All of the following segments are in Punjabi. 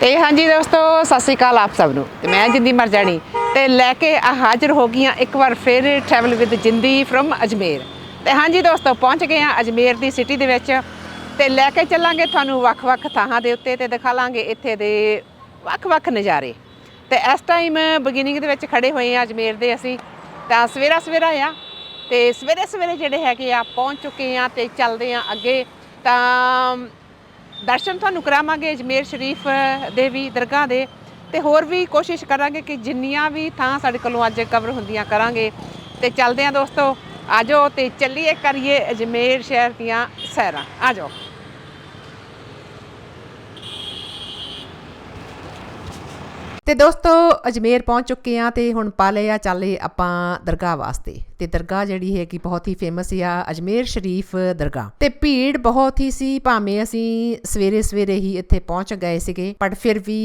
ਤੇ ਹਾਂਜੀ ਦੋਸਤੋ, ਸਤਿ ਸ਼੍ਰੀ ਅਕਾਲ ਆਪ ਸਭ ਨੂੰ। ਤੇ ਮੈਂ ਜਿੰਦੀ ਮਰ ਜਾਣੀ। ਤੇ ਲੈ ਕੇ ਆ ਹਾਜ਼ਰ ਹੋ ਗਈਆਂ ਇੱਕ ਵਾਰ ਫਿਰ travel with Jindi from Ajmer. ਤੇ ਹਾਂਜੀ ਦੋਸਤੋ, ਪਹੁੰਚ ਗਏ ਆ ਅਜਮੇਰ ਦੀ ਸਿਟੀ ਦੇ ਵਿੱਚ। ਤੇ ਲੈ ਕੇ ਚੱਲਾਂਗੇ ਤੁਹਾਨੂੰ ਵੱਖ-ਵੱਖ ਥਾਵਾਂ ਦੇ ਉੱਤੇ ਤੇ ਦਿਖਾ ਲਾਂਗੇ ਇੱਥੇ ਦੇ ਵੱਖ-ਵੱਖ ਨਜ਼ਾਰੇ। ਤੇ ਇਸ ਟਾਈਮ ਬਿਗਿਨਿੰਗ ਦੇ ਵਿੱਚ ਖੜੇ ਹੋਏ ਆ ਅਜਮੇਰ ਦੇ ਅਸੀਂ। ਤਾਂ ਸਵੇਰਾ ਸਵੇਰਾ ਆ। ਤੇ ਸਵੇਰੇ ਸਵੇਰੇ ਜਿਹੜੇ ਹੈਗੇ ਆ, ਪਹੁੰਚ ਚੁੱਕੇ ਆ ਤੇ ਚੱਲਦੇ ਆ ਅੱਗੇ। ਤਾਂ ਦਰਸ਼ਨ ਤੁਹਾਨੂੰ ਕਰਾਵਾਂਗੇ ਅਜਮੇਰ ਸ਼ਰੀਫ ਦੇ ਵੀ, ਦਰਗਾਹ ਦੇ। ਤੇ ਹੋਰ ਵੀ ਕੋਸ਼ਿਸ਼ ਕਰਾਂਗੇ ਕਿ ਜਿੰਨੀਆਂ ਵੀ ਥਾਂ ਸਾਡੇ ਕੋਲੋਂ ਅੱਜ ਕਵਰ ਹੁੰਦੀਆਂ ਕਰਾਂਗੇ। ਤੇ ਚੱਲਦੇ ਆਂ ਦੋਸਤੋ, ਆਜੋ ਤੇ ਚੱਲੀਏ ਕਰੀਏ ਅਜਮੇਰ ਸ਼ਹਿਰ ਦੀਆਂ ਸੈਰਾਂ। ਆਜੋ। ਤੇ ਦੋਸਤੋ, ਅਜਮੇਰ ਪਹੁੰਚ ਚੁੱਕੇ ਆ ਤੇ ਹੁਣ ਪਾ ਲਿਆ ਚੱਲੇ ਆਪਾਂ ਦਰਗਾਹ ਵਾਸਤੇ। ਤੇ ਦਰਗਾਹ ਜਿਹੜੀ ਹੈ ਕਿ ਬਹੁਤ ਹੀ ਫੇਮਸ ਆ, ਅਜਮੇਰ ਸ਼ਰੀਫ ਦਰਗਾਹ। ਤੇ ਭੀੜ ਬਹੁਤ ਹੀ ਸੀ, ਭਾਵੇਂ ਅਸੀਂ ਸਵੇਰੇ ਸਵੇਰੇ ਹੀ ਇੱਥੇ ਪਹੁੰਚ ਗਏ ਸੀਗੇ, ਪਰ ਫਿਰ ਵੀ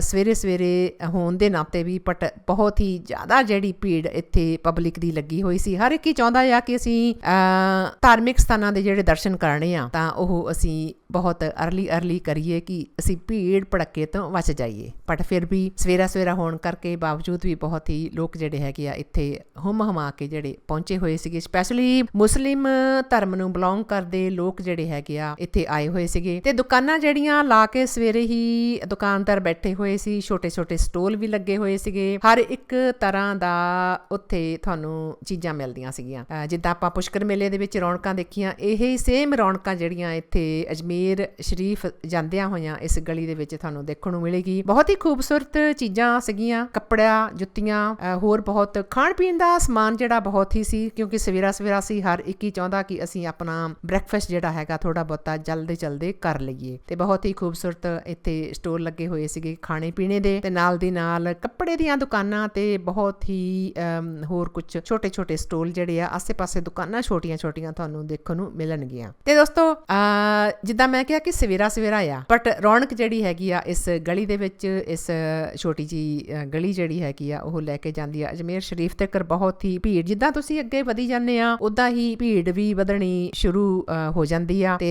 ਸਵੇਰੇ ਸਵੇਰੇ ਹੋਣ ਦੇ ਨਾਤੇ ਵੀ ਬਟ ਬਹੁਤ ਹੀ ਜ਼ਿਆਦਾ ਜਿਹੜੀ ਭੀੜ ਇੱਥੇ ਪਬਲਿਕ ਦੀ ਲੱਗੀ ਹੋਈ ਸੀ। ਹਰ ਇੱਕ ਹੀ ਚਾਹੁੰਦਾ ਆ ਕਿ ਅਸੀਂ ਧਾਰਮਿਕ ਸਥਾਨਾਂ ਦੇ ਜਿਹੜੇ ਦਰਸ਼ਨ ਕਰਨੇ ਆ, ਤਾਂ ਉਹ ਅਸੀਂ ਬਹੁਤ ਅਰਲੀ ਅਰਲੀ ਕਰੀਏ ਕਿ ਅਸੀਂ ਭੀੜ ਭੜੱਕੇ ਤੋਂ ਬਚ ਜਾਈਏ। ਬਟ ਫਿਰ ਵੀ ਸਵੇਰਾ ਸਵੇਰਾ ਹੋਣ ਕਰਕੇ ਬਾਵਜੂਦ ਵੀ ਬਹੁਤ ਹੀ ਲੋਕ ਜਿਹੜੇ ਹੈਗੇ ਆ, ਇੱਥੇ ਹੁਮ ਹਮਾ ਕੇ ਜਿਹੜੇ ਪਹੁੰਚੇ ਹੋਏ ਸੀਗੇ ਸਪੈਸ਼ਲੀ ਮੁਸਲਿਮ ਧਰਮ ਨੂੰ ਬਿਲੋਂਗ ਕਰਦੇ ਲੋਕ ਜਿਹੜੇ ਹੈਗੇ ਆ, ਇੱਥੇ ਆਏ ਹੋਏ ਸੀਗੇ। ਤੇ ਦੁਕਾਨਾਂ ਜਿਹੜੀਆਂ ਲਾ ਕੇ ਸਵੇਰੇ ਹੀ ਦੁਕਾਨਦਾਰ ਬੈਠੇ ਹੋਏ ਸੀ ਛੋਟੇ ਛੋਟੇ ਸਟੋਲ ਵੀ ਲੱਗੇ ਹੋਏ ਸੀਗੇ। ਹਰ ਇੱਕ ਤਰ੍ਹਾਂ ਦਾ ਉੱਥੇ ਤੁਹਾਨੂੰ ਚੀਜ਼ਾਂ ਮਿਲਦੀਆਂ ਸੀਗੀਆਂ। ਜਿੱਦਾਂ ਆਪਾਂ ਪੁਸ਼ਕਰ ਮੇਲੇ ਦੇ ਵਿੱਚ ਰੌਣਕਾਂ ਦੇਖੀਆਂ, ਇਹ ਹੀ ਸੇਮ ਰੌਣਕਾਂ ਜਿਹੜੀਆਂ ਇੱਥੇ ਅਜਮੇਰ ਸ਼ਰੀਫ ਜਾਂਦਿਆਂ ਹੋਇਆਂ ਇਸ ਗਲੀ ਦੇ ਵਿੱਚ ਤੁਹਾਨੂੰ ਦੇਖਣ ਨੂੰ ਮਿਲੇਗੀ। ਬਹੁਤ ਹੀ ਖੂਬਸੂਰਤ ਚੀਜ਼ਾਂ ਸੀਗੀਆਂ, ਕੱਪੜਾ, ਜੁੱਤੀਆਂ ਅਹ ਹੋਰ ਬਹੁਤ ਖਾਣ ਪੀਣ ਦਾ ਸਮਾਨ ਜਿਹੜਾ ਬਹੁਤ ਹੀ ਸੀ ਕਿਉਂਕਿ ਸਵੇਰਾ ਸਵੇਰਾ ਸੀ ਹਰ ਇੱਕ ਹੀ ਚਾਹੁੰਦਾ ਕਿ ਅਸੀਂ ਆਪਣਾ ਬ੍ਰੈਕਫਾਸਟ ਜਿਹੜਾ ਹੈਗਾ ਥੋੜਾ ਬਹੁਤਾ ਜਲਦੀ ਜਲਦੀ ਕਰ ਲਈਏ। ਤੇ ਬਹੁਤ ਹੀ ਖੂਬਸੂਰਤ ਇੱਥੇ ਸਟੋਰ ਲੱਗੇ ਹੋਏ ਸੀਗੇ ਖਾਣੇ ਪੀਣੇ ਦੇ ਤੇ ਨਾਲ ਦੀ ਨਾਲ ਕੱਪੜੇ ਦੀਆਂ ਦੁਕਾਨਾਂ ਤੇ ਬਹੁਤ ਹੀ ਹੋਰ ਕੁਝ ਛੋਟੇ ਛੋਟੇ ਸਟੋਲ ਜਿਹੜੇ ਆ ਆਸੇ-ਪਾਸੇ ਦੁਕਾਨਾਂ ਛੋਟੀਆਂ-ਛੋਟੀਆਂ ਤੁਹਾਨੂੰ ਦੇਖਣ ਨੂੰ ਮਿਲਣਗੀਆਂ। ਤੇ ਦੋਸਤੋ ਅਹ, ਜਿੱਦਾਂ ਮੈਂ ਕਿਹਾ ਕਿ ਸਵੇਰਾ ਸਵੇਰਾ ਆ ਬਟ ਰੌਣਕ ਜਿਹੜੀ ਹੈਗੀ ਆ ਇਸ ਗਲੀ ਦੇ ਵਿੱਚ ਇਸ ਛੋਟੀ ਜੀ ਅਹ, ਗਲੀ ਜਿਹੜੀ ਹੈਗੀ ਆ ਉਹ ਲੈ ਕੇ ਜਾਂਦੀ ਆ। ਅਜਮੇਰ ਸ਼ਰੀਫ ਤੱਕ ਬਹੁਤ ਹੀ ਭੀੜ ਜਿੱਦਾਂ ਤੁਸੀਂ ਅੱਗੇ ਵਧੀ ਜਾਂਦੇ ਆ ਉਦਾਂ ਹੀ ਭੀੜ ਵੀ ਵਧਣੀ ਸ਼ੁਰੂ ਹੋ ਜਾਂਦੀ ਆ ਤੇ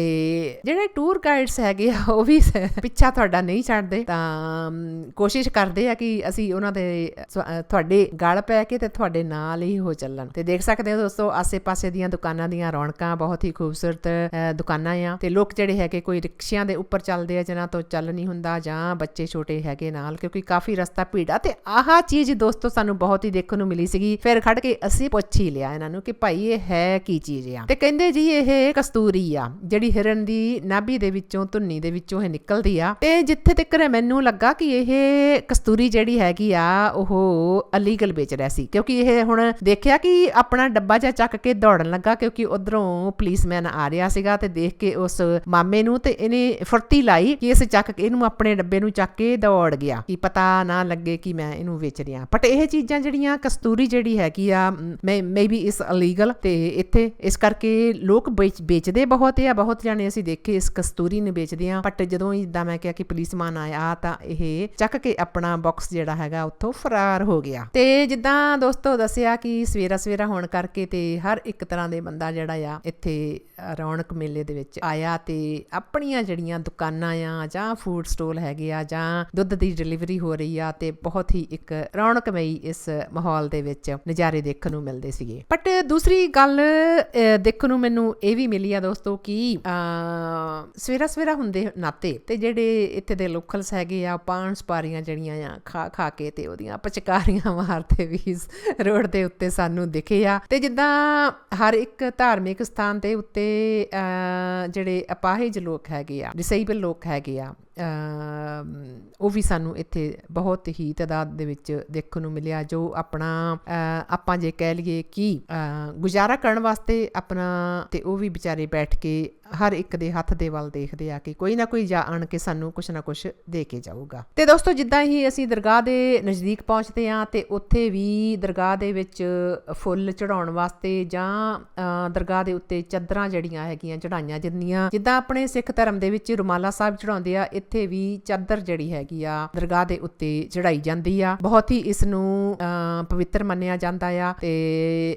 ਜਿਹੜੇ ਟੂਰ ਗਾਈਡਸ ਹੈਗੇ ਆ, ਉਹ ਵੀ ਪਿੱਛਾ ਤੁਹਾਡਾ ਨਹੀਂ ਛੱਡਦੇ। ਤਾਂ ਕੋਸ਼ਿਸ਼ ਕਰਦੇ ਆ ਕਿ ਅਸੀਂ ਉਹਨਾਂ ਦੇ ਤੁਹਾਡੇ ਗਲ ਪੈ ਕੇ ਤੇ ਤੁਹਾਡੇ ਨਾਲ ਹੀ ਹੋ ਚੱਲਣ। ਤੇ ਦੇਖ ਸਕਦੇ ਹੋ ਦੋਸਤੋ, ਆਸੇ-ਪਾਸੇ ਦੀਆਂ ਦੁਕਾਨਾਂ ਦੀਆਂ ਰੌਣਕਾਂ ਬਹੁਤ ਹੀ ਖੂਬਸੂਰਤ ਦੁਕਾਨਾਂ ਆ। ਤੇ ਲੋਕ ਜਿਹੜੇ ਹੈਗੇ, ਕੋਈ ਰਿਕਸ਼ਿਆਂ ਦੇ ਉੱਪਰ ਚੱਲਦੇ ਆ, ਜਿਨ੍ਹਾਂ ਤੋਂ ਚੱਲ ਨਹੀਂ ਹੁੰਦਾ ਜਾਂ ਬੱਚੇ ਛੋਟੇ ਹੈਗੇ ਨਾਲ, ਕਿਉਂਕਿ ਕਾਫੀ ਰਸਤਾ ਭੀੜਾ। ਤੇ ਆਹ ਚੀਜ਼ ਦੋਸਤੋ ਸਾਨੂੰ ਬਹੁਤ ਹੀ ਦੇਖਣ ਨੂੰ ਮਿਲੀ ਸੀਗੀ। ਫਿਰ ਖੜ ਕੇ ਅਸੀਂ ਪੁੱਛ ਹੀ ਲਿਆ ਇਹਨਾਂ ਨੂੰ ਕਿ ਭਾਈ ਇਹ ਹੈ ਕੀ ਚੀਜ਼ ਆ। ਤੇ ਕਹਿੰਦੇ ਜੀ ਇਹ ਕਸਤੂਰੀ ਆ, ਜਿਹੜੀ ਹਿਰਨ ਦੀ ਨਾਭੀ ਦੇ ਵਿੱਚੋਂ, ਧੁੰਨੀ ਦੇ ਵਿੱਚੋਂ ਇਹ ਨਿਕਲਦੀ ਆ। ਤੇ ਜਿੱਥੇ ਤੱਕ ਮੈਨੂੰ ਲੱਗਾ ਕਿ ਇਹ ਕਸਤੂਰੀ ਜਿਹੜੀ ਹੈਗੀ ਆ, ਉਹ ਅਲੀਗਲ ਵੇਚ ਰਿਹਾ ਸੀ। ਕਿਉਂਕਿ ਇਹ ਹੁਣ ਦੇਖਿਆ ਕਿ ਆਪਣਾ ਡੱਬਾ ਜਿਹਾ ਚੱਕ ਕੇ ਦੌੜਨ ਲੱਗਾ ਕਿਉਂਕਿ ਉਧਰੋਂ ਪੁਲਿਸਮੈਨ ਆ ਰਿਹਾ ਸੀਗਾ ਤੇ ਦੇਖ ਕੇ ਉਸ ਮਾਮੇ ਨੂੰ ਤੇ ਇਹਨੇ ਫੁਰਤੀ ਲਾਈ ਕਿ ਇਸ ਚੱਕ ਕੇ ਇਹਨੂੰ ਆਪਣੇ ਡੱਬੇ ਨੂੰ ਚੱਕ ਕੇ ਦੌੜ ਗਿਆ। ਕਿ ਪਤਾ ਨਾ ਲੱਗੇ ਕਿ ਮੈਂ ਇਹਨੂੰ ਵੇਚ ਰਿਹਾ। ਬਟ ਇਹ ਚੀਜ਼ਾਂ ਜਿਹੜੀਆਂ ਕਸਤੂਰੀ ਜਿਹੜੀ ਹੈਗੀ ਆ, ਮੈਂ ਮੇਬੀ ਇਸ ਅਲੀਗਲ ਤੇ ਇੱਥੇ ਇਸ ਕਰਕੇ ਲੋਕ ਵੇਚਦੇ ਬਹੁਤ ਆ, ਬਹੁਤ ਜਾਣੇ ਅਸੀਂ ਦੇਖੇ ਇਸ ਕਸਤੂਰੀ ਨੂੰ ਵੇਚਦੇ ਆ। ਬਟ ਜਦੋਂ ਇਦਾਂ ਮੈਂ ਕਿਹਾ ਕਿ ਪੁਲਿਸਮਾਨ ਆਇਆ ਤਾਂ ਇਹ ਚੱਕ ਕੇ ਆਪਣਾ ਬਾਕਸ ਜਿਹੜਾ ਹੈਗਾ ਉੱਥੋਂ ਫਰਾਰ ਹੋ ਗਿਆ। ਤੇ ਜਿੱਦਾਂ ਦੋਸਤੋ ਦੱਸਿਆ ਕਿ ਸਵੇਰਾ ਸਵੇਰਾ ਹੋਣ ਕਰਕੇ ਤੇ ਹਰ ਇੱਕ ਤਰ੍ਹਾਂ ਦੇ ਬੰਦਾ ਜਿਹੜਾ ਆ, ਇੱਥੇ ਰੌਣਕ ਮੇਲੇ ਦੇ ਵਿੱਚ ਆਇਆ ਤੇ ਆਪਣੀਆਂ ਜਿਹੜੀਆਂ ਦੁਕਾਨਾਂ ਆ ਜਾਂ ਫੂਡ ਸਟੋਲ ਹੈਗੇ ਆ ਜਾਂ ਦੁੱਧ ਦੀ ਡਿਲੀਵਰੀ ਹੋ ਰਹੀ ਆ ਤੇ ਬਹੁਤ ਹੀ ਇੱਕ ਰੌਣਕਮਈ ਇਸ ਮਾਹੌਲ ਦੇ ਵਿੱਚ ਨਜ਼ਾਰੇ ਦੇਖਣ ਨੂੰ ਮਿਲਦੇ ਸੀਗੇ। ਬਟ ਦੂਸਰੀ ਗੱਲ ਅ, ਦੇਖਣ ਨੂੰ ਮੈਨੂੰ ਇਹ ਵੀ ਮਿਲੀ ਆ ਦੋਸਤੋ ਕਿ ਅ, ਸਵੇਰਾ ਸਵੇਰਾ ਹੁੰਦੇ ਨਾਤੇ ਤੇ ਜਿਹੜੇ ਇੱਥੇ ਦੇ ਲੋਕਲਸ ਹੈਗੇ ਆ ਪਾਨ ਸਪਾਰੀਆਂ ਜਿਹੜੀਆਂ ਆ ਖਾ ਖਾ ਕੇ ਤੇ ਉਹਦੀਆਂ ਪਚਕਾਰੀਆਂ ਮਾਰਦੇ ਵੀ ਰੋਡ ਦੇ ਉੱਤੇ ਸਾਨੂੰ ਦਿਖੇ ਆ। ਤੇ ਜਿੱਦਾਂ ਹਰ ਇੱਕ ਧਾਰਮਿਕ ਸਥਾਨ ਦੇ ਉੱਤੇ ਅ, ਜਿਹੜੇ ਅਪਾਹਜ ਲੋਕ ਹੈਗੇ ਆ ਡਿਸੇਬਲ ਲੋਕ ਹੈਗੇ ਆ ਉਹ ਵੀ ਸਾਨੂੰ ਇੱਥੇ ਬਹੁਤ ਹੀ ਤਦਾਦ ਦੇ ਵਿੱਚ ਦੇਖਣ ਨੂੰ ਮਿਲਿਆ ਜੋ ਆਪਣਾ ਅ, ਆਪਾਂ ਜੇ ਕਹਿ ਲਈਏ ਕਿ ਗੁਜ਼ਾਰਾ ਕਰਨ ਵਾਸਤੇ ਆਪਣਾ ਤੇ ਉਹ ਵੀ ਵਿਚਾਰੇ ਬੈਠ ਕੇ ਹਰ ਇੱਕ ਦੇ ਹੱਥ ਦੇ ਵੱਲ ਦੇਖਦੇ ਆ ਕਿ ਕੋਈ ਨਾ ਕੋਈ ਜਾ ਆਣ ਕੇ ਸਾਨੂੰ ਕੁਛ ਨਾ ਕੁਛ ਦੇ ਕੇ ਜਾਊਗਾ। ਤੇ ਦੋਸਤੋ ਜਿੱਦਾਂ ਹੀ ਅਸੀਂ ਦਰਗਾਹ ਦੇ ਨਜ਼ਦੀਕ ਪਹੁੰਚਦੇ ਆ ਤੇ ਉੱਥੇ ਵੀ ਦਰਗਾਹ ਦੇ ਵਿੱਚ ਫੁੱਲ ਚੜਾਉਣ ਵਾਸਤੇ ਜਾਂ ਅ, ਦਰਗਾਹ ਦੇ ਉੱਤੇ ਚਾਦਰਾਂ ਜਿਹੜੀਆਂ ਹੈਗੀਆਂ ਚੜਾਈਆਂ ਜਾਂਦੀਆਂ ਜਿੱਦਾਂ ਆਪਣੇ ਸਿੱਖ ਧਰਮ ਦੇ ਵਿੱਚ ਰੁਮਾਲਾ ਸਾਹਿਬ ਚੜਾਉਂਦੇ ਆ ਇੱਥੇ ਵੀ ਚਾਦਰ ਜਿਹੜੀ ਹੈਗੀ ਆ ਦਰਗਾਹ ਦੇ ਉੱਤੇ ਚੜਾਈ ਜਾਂਦੀ ਆ। ਬਹੁਤ ਹੀ ਇਸ ਨੂੰ ਪਵਿੱਤਰ ਮੰਨਿਆ ਜਾਂਦਾ ਆ ਤੇ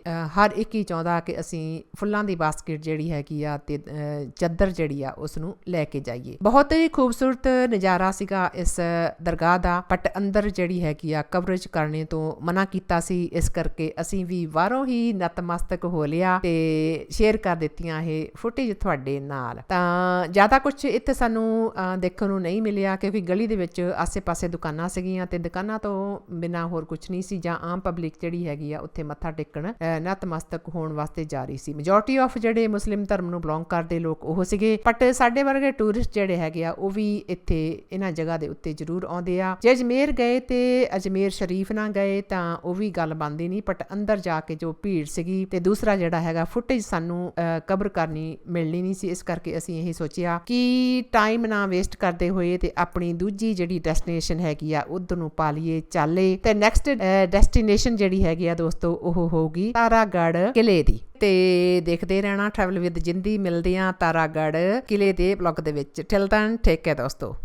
ਅ, ਹਰ ਇੱਕ ਹੀ ਚਾਹੁੰਦਾ ਕਿ ਅਸੀਂ ਫੁੱਲਾਂ ਦੀ ਬਾਸਕਟ ਜਿਹੜੀ ਹੈਗੀ ਆ ਤੇ ਅ, ਚੱਦਰ ਜਿਹੜੀ ਆ ਉਸ ਨੂੰ ਲੈ ਕੇ ਜਾਈਏ। ਬਹੁਤ ਹੀ ਖੂਬਸੂਰਤ ਨਜ਼ਾਰਾ ਸੀਗਾ ਇਸ ਦਰਗਾਹ ਦਾ। ਬਟ ਅੰਦਰ ਜਿਹੜੀ ਹੈਗੀ ਆ ਕਵਰੇਜ ਕਰਨੇ ਤੋਂ ਮਨਾ ਕੀਤਾ ਸੀ। ਇਸ ਕਰਕੇ ਅਸੀਂ ਵੀ ਬਾਹਰੋਂ ਹੀ ਨਤਮਸਤਕ ਹੋ ਲਿਆ ਤੇ ਸ਼ੇਅਰ ਕਰ ਦਿੱਤੀਆਂ ਇਹ ਫੁਟੇਜ ਤੁਹਾਡੇ ਨਾਲ। ਤਾਂ ਜ਼ਿਆਦਾ ਕੁਝ ਇੱਥੇ ਸਾਨੂੰ ਅਹ, ਦੇਖਣ ਨੂੰ ਨਹੀਂ ਮਿਲਿਆ ਕਿਉਂਕਿ ਗਲੀ ਦੇ ਵਿੱਚ ਆਸੇ-ਪਾਸੇ ਦੁਕਾਨਾਂ ਸੀਗੀਆਂ ਤੇ ਦੁਕਾਨਾਂ ਤੋਂ ਬਿਨਾ ਹੋਰ ਕੁਝ ਨਹੀਂ ਸੀ ਜਾਂ ਆਮ ਪਬਲਿਕ ਜਿਹੜੀ ਹੈਗੀ ਆ ਉੱਥੇ ਮੱਥਾ ਟੇਕ ਅਹ, ਨਤਮਸਤਕ ਹੋਣ ਵਾਸਤੇ ਜਾ ਰਹੀ ਸੀ। ਮੈਜੋਰਟੀ ਆਫ ਜਿਹੜੇ ਮੁਸਲਿਮ ਧਰਮ ਨੂੰ ਬਿਲੋਂਗ ਕਰਦੇ ਲੋਕ ਉਹ ਸੀਗੇ। ਬਟ ਸਾਡੇ ਵਰਗੇ ਟੂਰਿਸਟ ਜਿਹੜੇ ਹੈਗੇ ਆ ਉਹ ਵੀ ਇੱਥੇ ਇਹਨਾਂ ਜਗ੍ਹਾ ਦੇ ਉੱਤੇ ਜ਼ਰੂਰ ਆਉਂਦੇ ਆ। ਜੇ ਅਜਮੇਰ ਗਏ ਤੇ ਅਜਮੇਰ ਸ਼ਰੀਫ ਨਾ ਗਏ ਤਾਂ ਉਹ ਵੀ ਗੱਲ ਬਣਦੀ ਨਹੀਂ। ਬਟ ਅੰਦਰ ਜਾ ਕੇ ਜੋ ਭੀੜ ਸੀਗੀ ਤੇ ਦੂਸਰਾ ਜਿਹੜਾ ਹੈਗਾ ਫੁਟੇਜ ਸਾਨੂੰ ਕਵਰ ਕਰਨੀ ਮਿਲਣੀ ਨਹੀਂ ਸੀ। ਇਸ ਕਰਕੇ ਅਸੀਂ ਇਹ ਸੋਚਿਆ ਕਿ ਟਾਈਮ ਨਾ ਵੇਸਟ ਕਰਦੇ ਹੋਏ ਤੇ ਆਪਣੀ ਦੂਜੀ ਜਿਹੜੀ ਡੈਸਟੀਨੇਸ਼ਨ ਹੈਗੀ ਆ ਉਧਰ ਨੂੰ ਪਾ ਲਈਏ ਚਾਲੇ। ਤੇ ਨੈਕਸਟ ਡੈਸਟੀਨੇਸ਼ਨ ਜਿਹੜੀ ਹੈਗੀ ਆ ਦੋਸਤੋ ਉਹ ਹੋਊਗੀ ਤਾਰਾਗੜ ਕਿਲੇ ਦੀ। ਤੇ ਦੇਖਦੇ ਰਹਿਣਾ ਟਰੈਵਲ ਵਿਦ ਜਿੰਦੀ ਮਿਲਦੇ ਆ ਤਾਰਾਗੜ ਕਿਲੇ ਦੇ ਬਲੌਗ ਦੇ ਵਿੱਚ। ਟਿਲ ਦਨ ਟੇਕ ਕੇ ਦੋਸਤੋ।